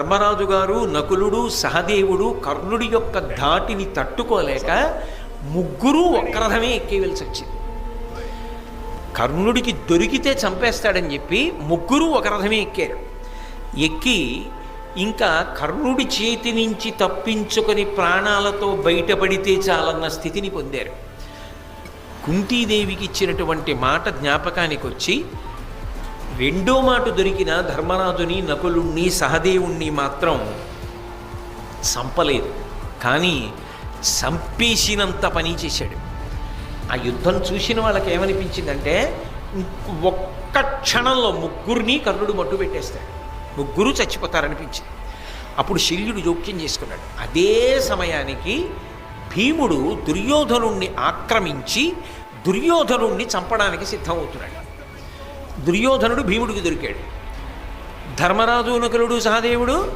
ధర్మరాజు గారు నకులుడు సహదేవుడు కర్ణుడి యొక్క ధాటిని తట్టుకోలేక ముగ్గురు ఒక్కరథమే ఎక్కేవలసి వచ్చింది. కర్ణుడికి దొరికితే చంపేస్తాడని చెప్పి ముగ్గురు ఒక రథమే ఎక్కారు. ఎక్కి ఇంకా కర్ణుడి చేతి నుంచి తప్పించుకొని ప్రాణాలతో బయటపడితే చాలన్న స్థితిని పొందారు. కుంతీదేవికి ఇచ్చినటువంటి మాట జ్ఞాపకానికి వచ్చి రెండో మాట దొరికిన ధర్మరాజుని నకులుణ్ణి సహదేవుణ్ణి మాత్రం చంపలేదు కానీ చంపేసినంత పని చేశాడు. ఆ యుద్ధం చూసిన వాళ్ళకి ఏమనిపించిందంటే ఒక్క క్షణంలో ముగ్గురిని కర్ణుడు మట్టు పెట్టేస్తాడు. ముగ్గురు చచ్చిపోతారనిపించింది. అప్పుడు శల్యుడు జోక్యం చేసుకున్నాడు. అదే సమయానికి భీముడు దుర్యోధనుణ్ణి ఆక్రమించి దుర్యోధనుణ్ణి చంపడానికి సిద్ధమవుతున్నాడు. దుర్యోధనుడు భీముడికి దొరికాడు. ధర్మరాజు నకులుడు సహదేవుడు